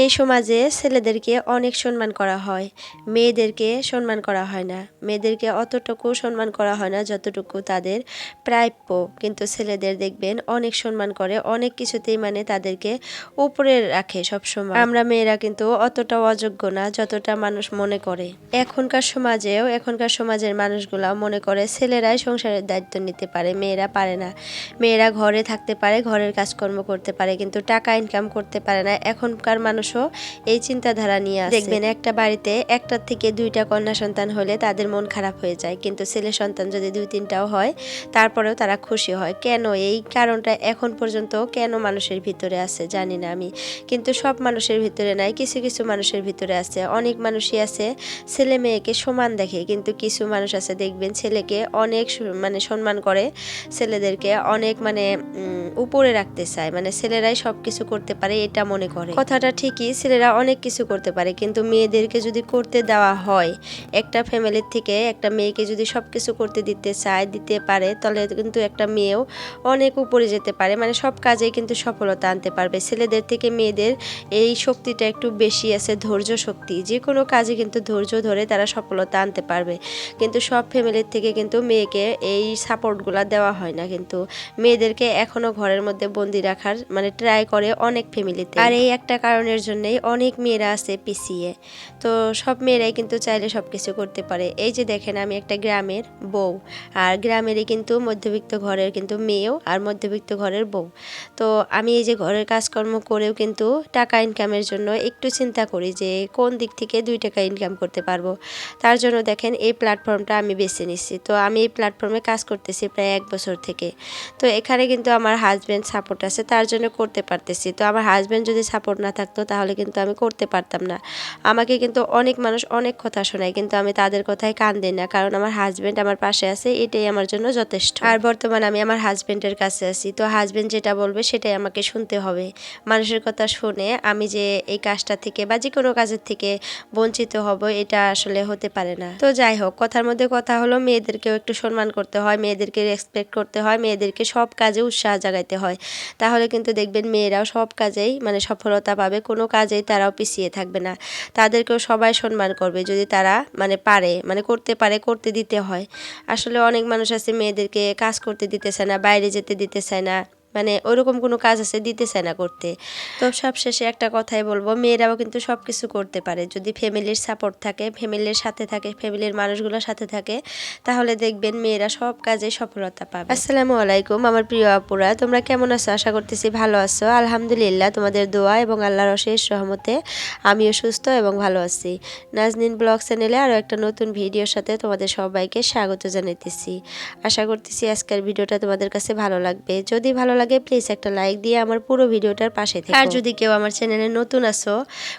এই সমাজে ছেলেদেরকে অনেক সম্মান করা হয়, মেয়েদেরকে সম্মান করা হয় না। মেয়েদেরকে অতটুকু সম্মান করা হয় না যতটুকু তাদের প্রাপ্য। কিন্তু ছেলেদের দেখবেন অনেক সম্মান করে, অনেক কিছুতেই মানে তাদেরকে উপরে রাখে সবসময়। আমরা মেয়েরা কিন্তু অতটা অযোগ্য না যতটা মানুষ মনে করে। এখনকার সমাজেও, এখনকার সমাজের মানুষগুলা মনে করে ছেলেরাই সংসারের দায়িত্ব নিতে পারে, মেয়েরা পারে না। মেয়েরা ঘরে থাকতে পারে, ঘরের কাজকর্ম করতে পারে, কিন্তু টাকা ইনকাম করতে পারে না। এখনকার মানুষও এই চিন্তাধারা নিয়ে দেখবেন একটা বাড়িতে একটার থেকে দুইটা কন্যা সন্তান হলে তাদের মন খারাপ হয়ে যায়। কিন্তু ছেলে সন্তান যদি দুই তিনটাও হয়, তারপরেও তারা খুশি হয়। কেন? এই কারণটা এখন পর্যন্ত কেন মানুষের ভিতরে আছে জানি না আমি। কিন্তু সব মানুষের ভিতরে নাই, কিছু কিছু মানুষের ভিতরে আছে। অনেক মানুষই আছে ছেলে মেয়েকে সমান দেখে, কিন্তু কিছু মানুষ আছে দেখবেন ছেলেকে অনেক মানে সম্মান করে, ছেলেদেরকে অনেক মানে উপরে রাখতে চায়। মানে ছেলেরাই সব কিছু করতে পারে এটা মনে করে। কথাটা ঠিকই ছেলেরা অনেক কিছু করতে পারে, কিন্তু মেয়েদেরকে যদি করতে দেওয়া হয়, একটা ফ্যামিলির থেকে একটা মেয়েকে যদি সব কিছু করতে দিতে চায়, দিতে পারে, তাহলে কিন্তু একটা মেয়েও অনেক উপরে যেতে পারে। মানে সব কাজেই কিন্তু সফলতা আনতে পারবে। ছেলেদের থেকে মেয়েদের এই শক্তিটা একটু বেশি আছে, ধৈর্য শক্তি। যে কোনো কাজে কিন্তু ধৈর্য ধরে তারা সফলতা আনতে পারবে। কিন্তু সব ফ্যামিলির থেকে কিন্তু মেয়েকে এই সাপোর্টগুলো দেওয়া হয় না। কিন্তু মেয়েদেরকে এখনও ঘরের মধ্যে বন্দি রাখার মানে ট্রাই করে অনেক ফ্যামিলিতে আর এই একটা কারণের জন্যই অনেক মেয়েরা আছে পিছিয়ে তো সব মেয়েরাই কিন্তু চাইলে সব কিছু করতে পারে। এই যে দেখেন, আমি একটা গ্রামের বউ আর গ্রামেরই কিন্তু মধ্যবিত্ত ঘরের কিন্তু মেয়েও আর মধ্যবিত্ত ঘরের বউ। তো আমি এই যে ঘরের কাজকর্ম করেও কিন্তু টাকা ইনকামের জন্য একটু চিন্তা করি যে কোন দিক থেকে দুই টাকা ইনকাম করতে পারব। তার জন্য দেখেন, এই প্ল্যাটফর্মটা আমি বেছে নিচ্ছি তো আমি এই প্ল্যাটফর্মে কাজ করতেছি প্রায় এক বছর থেকে। তো এখানে কিন্তু আমার হাজব্যান্ড সাপোর্ট আছে, তার জন্য করতে পারতেছি। তো আমার হাজব্যান্ড যদি সাপোর্ট না থাকতো তাহলে কিন্তু আমি করতে পারতাম না। আমাকে কিন্তু অনেক মানুষ অনেক কথা শোনায়, কিন্তু আমি তাদের কথায় কান দিই না, কারণ আমার হাজব্যান্ড আমার পাশে আছে, এটাই আমার জন্য যথেষ্ট। আর বর্তমানে আমি আমার হাজব্যান্ডের কাছে আছি, তো হাজব্যান্ড যেটা বলবে সেটাই আমাকে শুনতে হবে। মানুষের কথা শুনে আমি যে এই কাজটা থেকে বা যে কোনো কাজের থেকে বঞ্চিত হব, এটা আসলে হতে পারে না। তো যাই হোক, কথার মধ্যে কথা হলো, মেয়েদেরকেও একটু সম্মান করতে হয়, মেয়েদেরকে রেসপেক্ট করতে হয়, মেয়েদেরকে সব কাজে উৎসাহ জাগাইতে হয়। তাহলে কিন্তু দেখবেন মেয়েরাও সব কাজেই মানে সফলতা পাবে কোনো কাজেই তারাও পিছিয়ে থাকবে না। তাদেরকেও সবাই সম্মান করবে যদি তারা মানে পারে মানে করতে পারে, করতে দিতে হয়। আসলে অনেক মানুষ আছে মেয়েদেরকে কাজ করতে দিতে চায় না, বাইরে যেতে দিতে চায় না। মানে ওরকম কোনো কাজ আছে দিতে চায় না করতে। তো সবশেষে একটা কথাই বলব, মেয়েরাও কিন্তু সব কিছু করতে পারে। যদি ফ্যামিলির সাপোর্ট থাকে, ফ্যামিলির সাথে থাকে, ফ্যামিলির মানুষগুলোর সাথে থাকে, তাহলে দেখবেন মেয়েরা সব কাজে সফলতা পাবে। আসসালামু আলাইকুম আমার প্রিয় আপুরা, তোমরা কেমন আছো? আশা করতেছি ভালো আছো। আলহামদুলিল্লাহ, তোমাদের দোয়া এবং আল্লাহর অশেষ সহমতে আমিও সুস্থ এবং ভালো আছি। নাজনিন ব্লগ চ্যানেলে আরও একটা নতুন ভিডিওর সাথে তোমাদের সবাইকে স্বাগত জানাইতেছি। আশা করতেছি আজকের ভিডিওটা তোমাদের কাছে ভালো লাগবে। যদি ভালো লাগে প্লিজ একটা লাইক দিয়ে আমার পুরো ভিডিওটার পাশে থেকে। আর যদি কেউ আমার চ্যানেলে নতুন আসো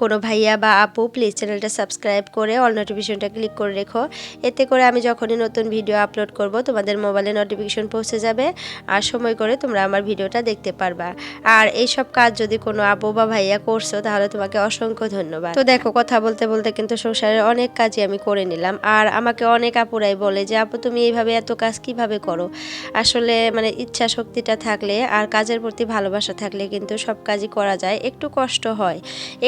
কোনো ভাইয়া বা আপু প্লিজ চ্যানেলটা সাবস্ক্রাইব করে অল নোটিফিকেশনটা ক্লিক করে রেখো। এতে করে আমি যখনই নতুন ভিডিও আপলোড করব, তোমাদের মোবাইলে নোটিফিকেশন পৌঁছে যাবে আর সময় করে তোমরা আমার ভিডিওটা দেখতে পারবা। আর এই সব কাজ যদি কোনো আপু বা ভাইয়া করছ, তাহলে তোমাকে অসংখ্য ধন্যবাদ। তো দেখো, কথা বলতে বলতে কিন্তু সংসারের অনেক কাজই আমি করে নিলাম। আর আমাকে অনেক আপুরাই বলে যে, আপু, তুমি এইভাবে এত কাজ কীভাবে করো? আসলে মানে ইচ্ছা শক্তিটা থাকলে আর কাজের প্রতি ভালোবাসা থাকলে কিন্তু সব কাজই করা যায়। একটু কষ্ট হয়।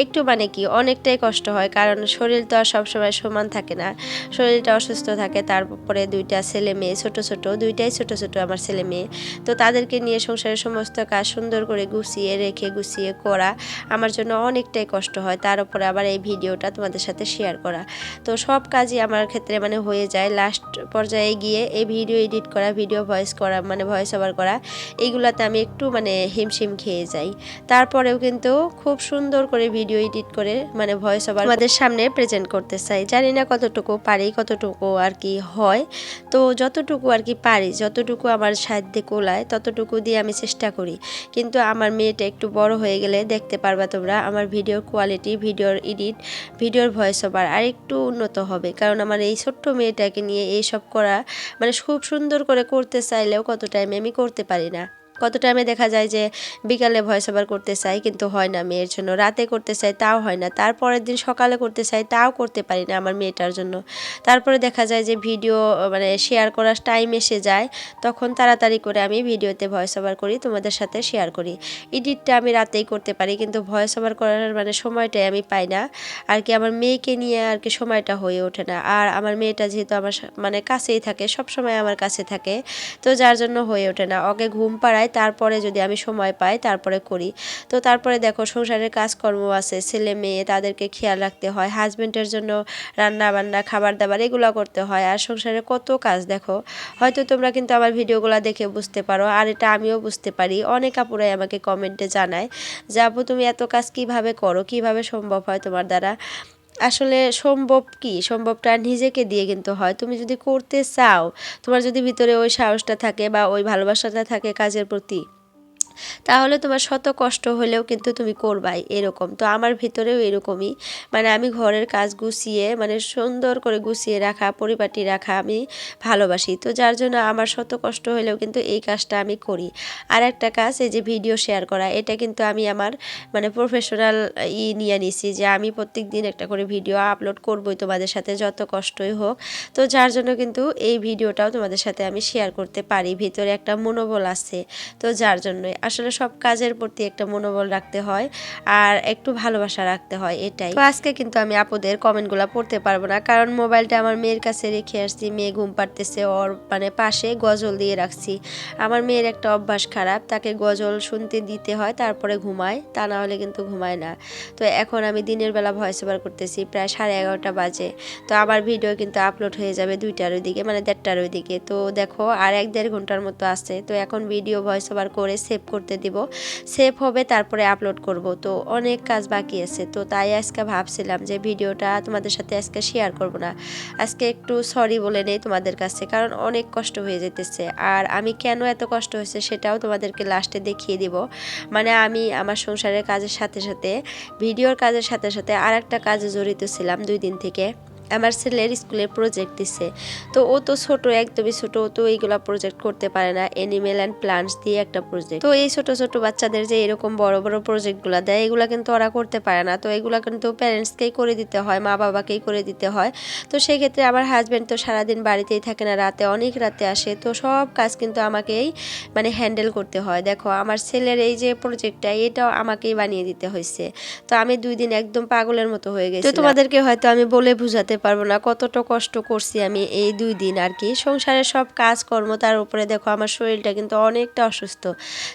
একটু মানে কি, অনেকটাই কষ্ট হয়। কারণ শরীর তো আর সবসময় সমান থাকে না। শরীরটা অসুস্থ থাকে, তারপরে দুইটা ছেলে মেয়ে, ছোট ছোট, দুইটাই ছোট ছোট আমার ছেলে মেয়ে। তো তাদেরকে নিয়ে সংসারের সমস্ত কাজ সুন্দর করে গুছিয়ে রেখে, গুছিয়ে করা আমার জন্য অনেকটাই কষ্ট হয়। তার উপরে আবার এই ভিডিওটা তোমাদের সাথে শেয়ার করা। তো সব কাজই আমার ক্ষেত্রে মানে হয়ে যায়। লাস্ট পর্যায়ে গিয়ে এই ভিডিও এডিট করা ভিডিও ভয়েস করা মানে ভয়েস ওভার করা, এইগুলাতে আমি একটু মানে হিমশিম খেয়ে যাই। তারপরেও কিন্তু খুব সুন্দর করে ভিডিও এডিট করে মানে ভয়েস ওভার আমাদের সামনে প্রেজেন্ট করতে চাই। জানি না কতটুকু পারি, কতটুকু আর কি হয়। তো যতটুকু আর কি পারি, যতটুকু আমার সাধ্যে কোলায়, ততটুকু দিয়ে আমি চেষ্টা করি। কিন্তু আমার মেয়েটা একটু বড় হয়ে গেলে দেখতে পারবা তোমরা, আমার ভিডিওর কোয়ালিটি ভিডিওর এডিট ভিডিওর ভয়েস ওভার আর একটু উন্নত হবে। কারণ আমার এই ছোট্ট মেয়েটাকে নিয়ে এইসব করা মানে খুব সুন্দর করে করতে চাইলেও কত টাইমে আমি করতে পারি না। কত টাইমে দেখা যায় যে বিকালে ভয়েস ওভার করতে চাই, কিন্তু হয় না মেয়ের জন্য। রাতে করতে চাই, তাও হয় না। তারপরের দিন সকালে করতে চাই, তাও করতে পারি না আমার মেয়েটার জন্য। তারপরে দেখা যায় যে ভিডিও মানে শেয়ার করার টাইম এসে যায়, তখন তাড়াতাড়ি করে আমি ভিডিওতে ভয়েস ওভার করি, তোমাদের সাথে শেয়ার করি। এডিটটা আমি রাতেই করতে পারি, কিন্তু ভয়েস ওভার করার মানে সময়টাই আমি পাই না। আর কি আমার মেয়েকে নিয়ে আর কি সময়টা হয়ে ওঠে না। আর আমার মেয়েটা যেহেতু আমার মানে কাছেই থাকে সব সময় আমার কাছে থাকে, তো যার জন্য হয়ে ওঠে না। ওকে ঘুম পাড়ায় তারপরে যদি আমি সময় পাই, তারপরে করি। তো তারপরে দেখো, সংসারের কাজকর্ম আছে, ছেলে মেয়ে, তাদেরকে খেয়াল রাখতে হয় হাজব্যান্ডের জন্য রান্না বান্না খাবার দাবার এগুলো করতে হয়। আর সংসারে কত কাজ দেখো, হয়তো তোমরা কিন্তু আমার ভিডিওগুলো দেখে বুঝতে পারো, আর এটা আমিও বুঝতে পারি। অনেক আপুরাই আমাকে কমেন্টে জানায় যে, আপু, তুমি এত কাজ কীভাবে করো? কীভাবে সম্ভব হয় তোমার দ্বারা? আসলে সম্ভব কি? সম্ভবটা নিজেকে দিয়ে কিন্তু হয়। তুমি যদি করতে চাও, তোমার যদি ভিতরে ওই সাহসটা থাকে বা ওই ভালোবাসাটা থাকে কাজের প্রতি তাহলে তোমার শত কষ্ট হলেও কিন্তু তুমি করবাই এরকম। তো আমার ভিতরেও এরকমই। মানে আমি ঘরের কাজ গুছিয়ে মানে সুন্দর করে গুছিয়ে রাখা, পরিপাটি রাখা আমি ভালোবাসি। তো যার জন্য আমার শত কষ্ট হলেও কিন্তু এই কাজটা আমি করি। আর একটা কাজ, এই যে ভিডিও শেয়ার করা, এটা কিন্তু আমি আমার মানে প্রফেশনাল ই নিয়ে নিছি যে আমি প্রত্যেক দিন একটা করে ভিডিও আপলোড করবই তোমাদের সাথে যত কষ্টই হোক। তো যার জন্য কিন্তু এই ভিডিওটাও তোমাদের সাথে আমি শেয়ার করতে পারি। ভিতরে একটা মনোবল আছে। তো যার জন্যই। আসলে সব কাজের প্রতি একটা মনোবল রাখতে হয় আর একটু ভালোবাসা রাখতে হয়, এটাই। তো আজকে কিন্তু আমি আপুদের কমেন্টগুলো পড়তে পারব না, কারণ মোবাইলটা আমার মেয়ের কাছে রেখে আসছি, মেয়ে ঘুম পাড়তেছে, ওর মানে পাশে গজল দিয়ে রাখছি। আমার মেয়ের একটা অভ্যাস খারাপ, তাকে গজল শুনতে দিতে হয়, তারপরে ঘুমায়, তা না হলে কিন্তু ঘুমায় না। তো এখন আমি দিনের বেলা ভয়েস ওভার করতেছি, প্রায় সাড়ে এগারোটা বাজে। তো আমার ভিডিও কিন্তু আপলোড হয়ে যাবে দুইটার ওইদিকে মানে দেড়টার ওইদিকে। তো দেখো, আর এক দেড় ঘণ্টার মতো আছে, তো এখন ভিডিও ভয়েস ওভার করে সেভ করতে দিব। সেভ হবে, তারপরে আপলোড করব। তো অনেক কাজ বাকি আছে। তো তাই আজকে ভাবছিলাম যে ভিডিওটা তোমাদের সাথে আজকে শেয়ার করব না। আজকে একটু সরি বলে নেই তোমাদের কাছে, কারণ অনেক কষ্ট হয়ে যেতেছে। আর আমি কেন এত কষ্ট হয়েছে সেটাও তোমাদেরকে লাস্টে দেখিয়ে দিব। মানে আমি আমার সংসারের কাজের সাথে সাথে ভিডিওর কাজের সাথে সাথে আর একটা কাজে জড়িত ছিলাম দুই দিন থেকে। আমার ছেলের স্কুলের প্রজেক্ট দিছে। তো ও তো ছোট, একদমই ছোট, ও তো এইগুলা প্রজেক্ট করতে পারে না। এনিমেল অ্যান্ড প্লান্টস দিয়ে একটা প্রজেক্ট তো এই ছোট ছোট বাচ্চাদের যে এরকম বড় বড় প্রজেক্টগুলো দেয়, এগুলা কিন্তু ওরা করতে পারে না। তো এগুলা কিন্তু প্যারেন্টসকেই করে দিতে হয় মা বাবাকেই করে দিতে হয়। তো সেই ক্ষেত্রে আমার হাজব্যান্ড তো সারাদিন বাড়িতেই থাকে না, রাতে অনেক রাতে আসে। তো সব কাজ কিন্তু আমাকেই মানে হ্যান্ডেল করতে হয়। দেখো, আমার ছেলের এই যে প্রজেক্টটা এটাও আমাকেই বানিয়ে দিতে হয়েছে তো আমি দুই দিন একদম পাগলের মতো হয়ে গেছি তো তোমাদেরকে হয়তো আমি বলে বুঝাতে পারব না, কতটা কষ্ট করছি আমি এই দুই দিন আর কি। সংসারের সব কাজকর্ম, তার উপরে দেখো আমার শরীরটা কিন্তু অনেকটা অসুস্থ।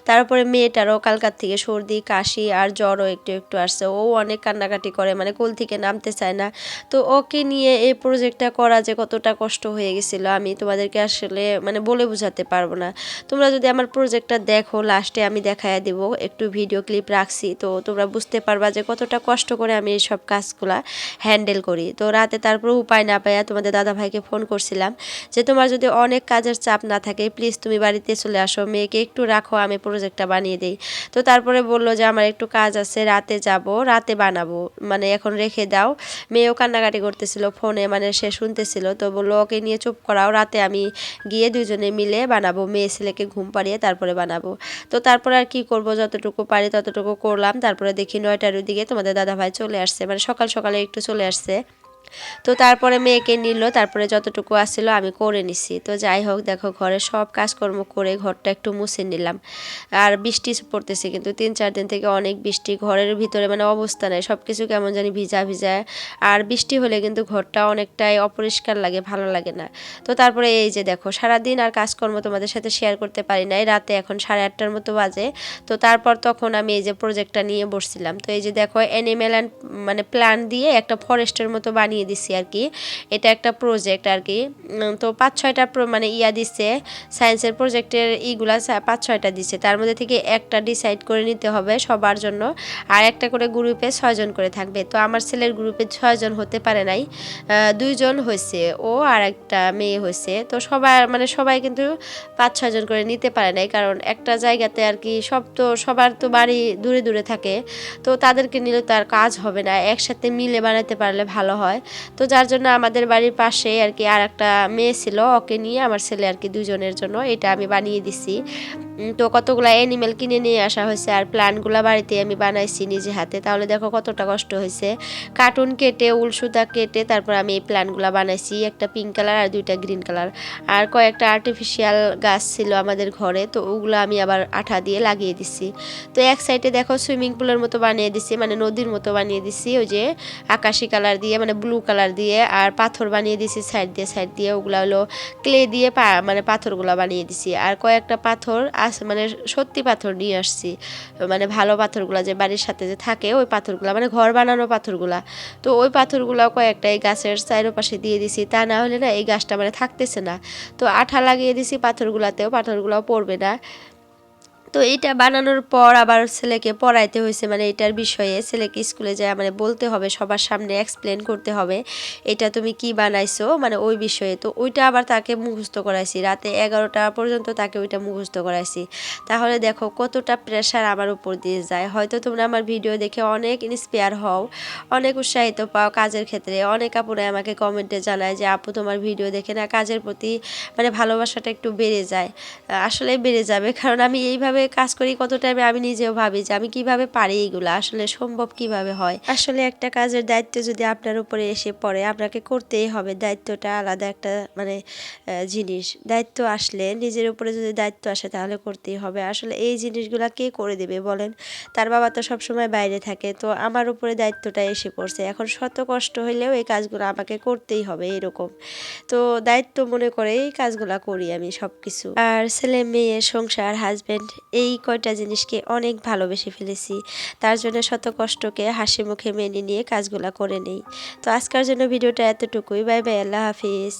তার তারপরে মেয়েটারও কালকার থেকে সর্দি, কাশি আর জ্বরও একটু একটু আসছে। ও অনেক কান্নাকাটি করে মানে কোল থেকে নামতে চায় না। তো ওকে নিয়ে এই প্রজেক্টটা করা যে কতটা কষ্ট হয়ে গেছিল, আমি তোমাদেরকে আসলে মানে বলে বোঝাতে পারব না। তোমরা যদি আমার প্রজেক্টটা দেখো লাস্টে আমি দেখায় দেব, একটু ভিডিও ক্লিপ রাখছি, তো তোমরা বুঝতে পারবা যে কতটা কষ্ট করে আমি এই সব কাজগুলা হ্যান্ডেল করি। তো রাতে তারপর উপায় না পাইয়া তোমাদের দাদা ভাইকে ফোন করছিলাম যে তোমার যদি অনেক কাজের চাপ না থাকে প্লিজ তুমি বাড়িতে চলে আসো, মেয়েকে একটু রাখো, আমি প্রজেক্টটা বানিয়ে দিই। তো তারপরে বলল যে, আমার একটু কাজ আছে, রাতে যাব, রাতে বানাবো মানে এখন রেখে দাও। মেয়েও কান্নাকাটি করতেছিল ফোনে মানে সে শুনতেছিল, তো বলল, ওকে নিয়ে চুপ করাও, রাতে আমি গিয়ে দুজনে মিলে বানাবো, মেয়ে ছেলেকে ঘুম পাড়িয়ে তারপরে বানাবো। তো তারপরে আর কি করব, যতটুকু পারি ততটুকু করলাম, তারপরে দেখি নয়টার দিকে তোমাদের দাদা ভাই চলে আসছে মানে সকাল সকালে একটু চলে আসছে। তো তারপরে মেয়েকে নিল, তারপরে যতটুকু আসছিল আমি করে নিছি। তো যাই হোক, দেখো ঘরে সব কাজকর্ম করে ঘরটা একটু মুছে নিলাম। আর বৃষ্টি পড়তেছে কিন্তু তিন চার দিন থেকে অনেক বৃষ্টি, ঘরের ভিতরে মানে অবস্থা নেই সব কিছু কেমন জানি ভিজা ভিজা। আর বৃষ্টি হলে কিন্তু ঘরটা অনেকটাই অপরিষ্কার লাগে, ভালো লাগে না। তো তারপরে এই যে দেখো, সারাদিন আর কাজকর্ম তোমাদের সাথে শেয়ার করতে পারি নাই, রাতে এখন সাড়ে আটটার মতো বাজে। তো তারপর তখন আমি এই যে প্রজেক্টটা নিয়ে বসছিলাম। তো এই যে দেখো অ্যানিমেল অ্যান্ড মানে প্ল্যান দিয়ে একটা ফরেস্টের মতো বানিয়ে দিছি আর কি। এটা একটা প্রজেক্ট আর কি। তো পাঁচ ছয়টা মানে ইয়া দিচ্ছে সায়েন্সের প্রজেক্টের ইগুলা পাঁচ ছয়টা দিচ্ছে তার মধ্যে থেকে একটা ডিসাইড করে নিতে হবে সবার জন্য, আর একটা করে গ্রুপে ছয়জন করে থাকবে। তো আমার ছেলের গ্রুপে ছয়জন হতে পারে নাই দুইজন হয়েছে ও আর একটা মেয়ে হয়েছে তো সবার মানে সবাই কিন্তু পাঁচ ছয়জন করে নিতে পারে নাই, কারণ একটা জায়গাতে আর কি সব তো, সবার তো বাড়ি দূরে দূরে থাকে। তো তাদেরকে নিলে তো আর কাজ হবে না, একসাথে মিলে বানাতে পারলে ভালো হয়। তো যার জন্য আমাদের বাড়ির পাশে আর কি আর একটা মেয়ে ছিল, ওকে নিয়ে আমার ছেলে আর কি দুজনের জন্য এটা আমি বানিয়ে দিছি। তো কতগুলো অ্যানিমেল কিনে নিয়ে আসা হয়েছে আর প্ল্যানগুলো বাড়িতে আমি বানাইছি নিজে হাতে। তাহলে দেখো কতটা কষ্ট হয়েছে। কার্টুন কেটে, উল সুতা কেটে তারপর আমি এই প্ল্যানগুলো বানাইছি। একটা পিঙ্ক কালার আর দুইটা গ্রিন কালার আর কয়েকটা আর্টিফিশিয়াল গাছ ছিল আমাদের ঘরে, তো ওগুলো আমি আবার আঠা দিয়ে লাগিয়ে দিছি। তো এক সাইডে দেখো সুইমিং পুলের মতো বানিয়ে দিছি মানে নদীর মতো বানিয়ে দিছি, ওই যে আকাশি কালার দিয়ে মানে ব্লু কালার দিয়ে। আর পাথর বানিয়ে দিছি সাইড দিয়ে সাইড দিয়ে ওগুলো হলো ক্লে দিয়ে মানে পাথরগুলো বানিয়ে দিছি। আর কয়েকটা পাথর আস মানে সত্যি পাথর নিয়ে আসছি। মানে ভালো পাথরগুলো যে বাড়ির সাথে যে থাকে, ওই পাথরগুলো মানে ঘর বানানো পাথরগুলা। তো ওই পাথরগুলো কয়েকটা এই গাছের চারোপাশে দিয়ে দিছি, তা না হলে না এই গাছটা মানে থাকতেছে না। তো আঠা লাগিয়ে দিছি পাথরগুলাতেও পাথরগুলো পড়বে না। তো এইটা বানানোর পর আবার ছেলেকে পড়াইতে হয়েছে মানে এটার বিষয়ে ছেলেকে স্কুলে যায় মানে বলতে হবে, সবার সামনে এক্সপ্লেন করতে হবে, এটা তুমি কি বানাইছো? মানে ওই বিষয়ে। তো ওইটা আবার তাকে মুখস্থ করাইছি, রাতে এগারোটা পর্যন্ত তাকে ওইটা মুখস্থ করাইছি। তাহলে দেখো কতটা প্রেশার আমার উপর দিয়ে যায়। হয়তো তোমরা আমার ভিডিও দেখে অনেক ইন্সপায়ার হও, অনেক উৎসাহিত পাও কাজের ক্ষেত্রে। অনেক আপুরাই আমাকে কমেন্টে জানায় যে, আপু, তোমার ভিডিও দেখে না কাজের প্রতি মানে ভালোবাসাটা একটু বেড়ে যায়। আসলে বেড়ে যাবে, কারণ আমি এইভাবে কাজ করি, কত টাইমে আমি নিজেও ভাবি যে আমি কীভাবে পারি এইগুলো আসলে সম্ভব কীভাবে হয়? আসলে একটা কাজের দায়িত্ব যদি আপনার উপরে এসে পড়ে, আপনাকে করতেই হবে। দায়িত্বটা আলাদা একটা মানে জিনিস। দায়িত্ব আসলে নিজের উপরে যদি দায়িত্ব আসে তাহলে করতেই হবে। আসলে এই জিনিসগুলা কে করে দেবে বলেন? তার বাবা তো সবসময় বাইরে থাকে, তো আমার উপরে দায়িত্বটা এসে পড়ছে। এখন শত কষ্ট হইলেও এই কাজগুলো আমাকে করতেই হবে এরকম। তো দায়িত্ব মনে করে এই কাজগুলা করি আমি সব কিছু আর ছেলে, মেয়ে, সংসার হাজবেন্ড এই কয়টা জিনিসকে অনেক ভালোবেসে ফেলেছি। তার জন্য শত কষ্টকে হাসি মুখে মেনে নিয়ে কাজগুলো করে নেই। তো আজকের জন্য ভিডিওটা এতটুকুই। বাই বাই, আল্লাহ হাফিজ।